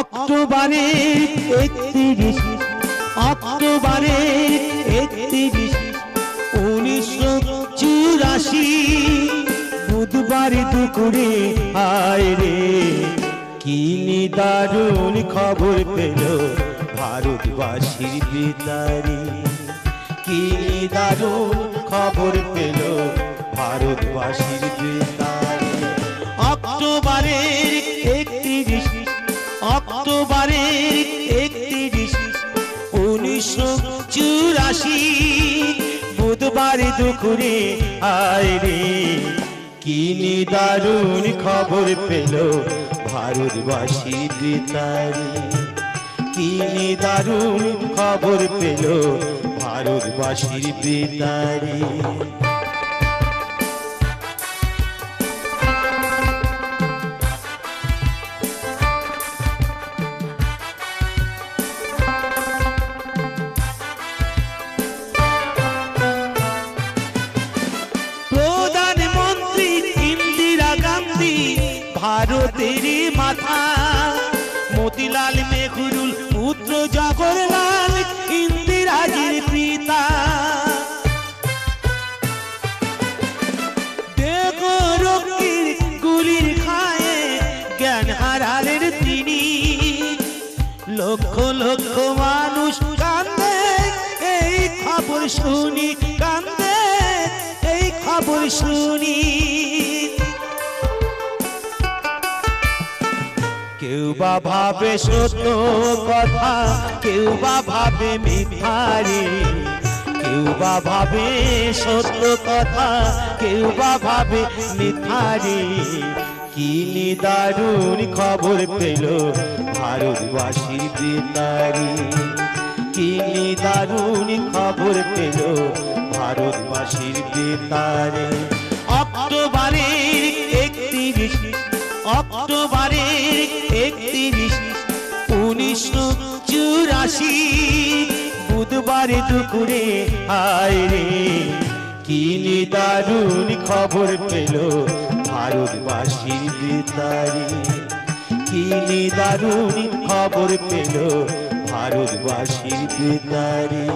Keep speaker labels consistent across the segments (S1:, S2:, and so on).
S1: অক্টোবরে একত্রিশ অক্টোবরে একত্রিশ, উনিশশো চুরাশি। বুধবার দুপুরে আয় রে, কি দারুণ খবর পেল ভারতবাসীর বেতারে কি দারুণ খবর পেল ভারতবাসীর বেতারে দুপুরে আয় রে। কি দারুণ খবর পেল ভারতবাসী বৃতারি কিনি দারুণ খবর পেল ভারতবাসীর বেতারে ভারতের মাথা, মতিলাল নেহরুল পুত্র জগরলাল ইন্দিরাজির পিতা। দেখো রক্তির গুলির তিনি। লক্ষ লক্ষ মানুষ কান্দে, এই খবর শুনি, কান্দে, এই খবর শুনি। বা ভাবে সত্য কথা কেউ বা ভাবে মিথ্যারি কেউ বা ভাবে সত্য কথা কেউ বা ভাবে মিথ্যারি। কি দারুণ খবর পেল ভারতবাসী বেতারি। কি দারুণ খবর পেল ভারতবাসীর বেতারে। অক্টোবরের একত্রিশ অক্টোবরের একত্রিশ উনিশশো চুরাশি। বুধবার দুপুরে আয় রে কি দারুণ খবর পেল ভারতবাসীর বেতারে। কি দারুণ খবর পেল ভারতবাসীর বেতারে।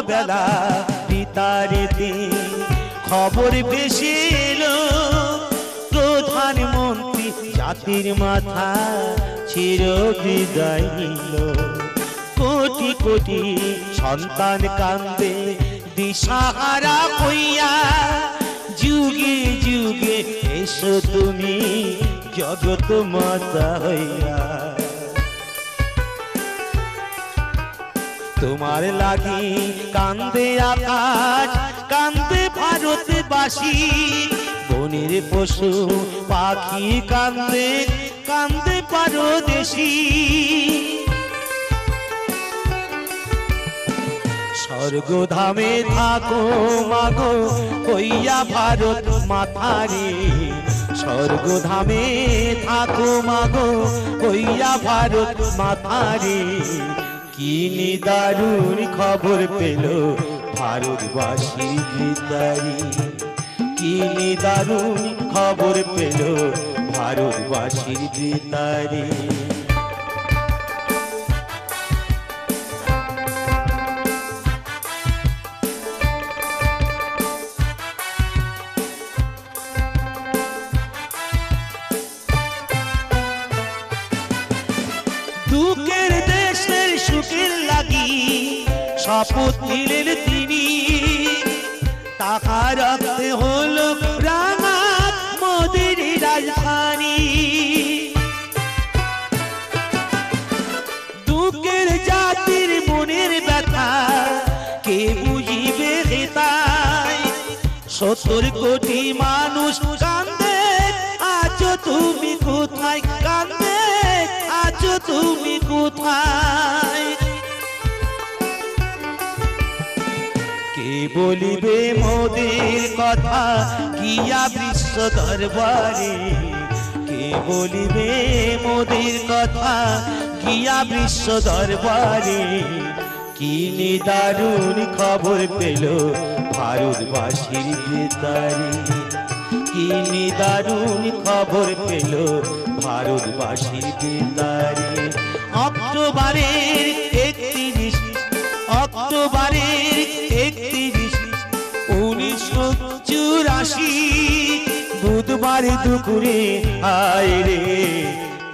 S1: সন্ধ্যাবেলা পিতারেতে খবর বেশি এলো প্রধানমন্ত্রী জাতির মাথা চির বিদায় কোটি কোটি সন্তান কান্দে দিশাহারা হইয়া যুগে যুগে এসো তুমি জগত মাতা হইয়া। তোমার লাগি কান্দে আকাশ, কান্দে ভারতবাসী। বনের পশু পাখি কান্দে কান্দে পারদেশী। স্বর্গধামে থাকো মাগো কইয়া ভারত মাথারে। স্বর্গধামে থাকো মাগো কইয়া ভারত মাথারে। কি দারুণ খবর পেল ভারতবাসী বিদারি কিনি দারুণ খবর পেল ভারতবাসীর বিদারি শপথ তিনি। টাকা রাখতে হলো রাঙা মোদের রাজধানী। দুঃখের জাতির মনের ব্যথা, কে বুঝিবে হেতাই সত্তর কোটি মানুষ কান্দে আছো তুমি কোথায়? কান্দে আছো তুমি কোথায়? কে বলিবে মোদের কথা? কিয়া বিশ্ব দরবারে? কে বলিবে মোদের কথা? কিয়া বিশ্ব দরবারে? কি নিদারুণ খবর পেল ভারতবাসীর বেতারে কি নিদারুণ খবর পেল ভারতবাসীর বেতারে অক্টোবরের একত্রিশ, অক্টোবরের চুরাশি বুধবার দুপুরে আয় রে,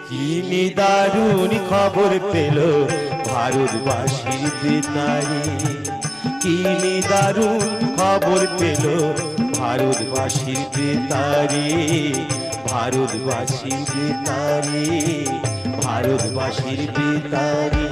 S1: কি নিদারুণ খবর পেল ভারতবাসীর বেতারে। কি নিদারুণ খবর পেল ভারতবাসীর বেতারে। ভারতবাসীর বেতারে ভারতবাসীর বেতারে।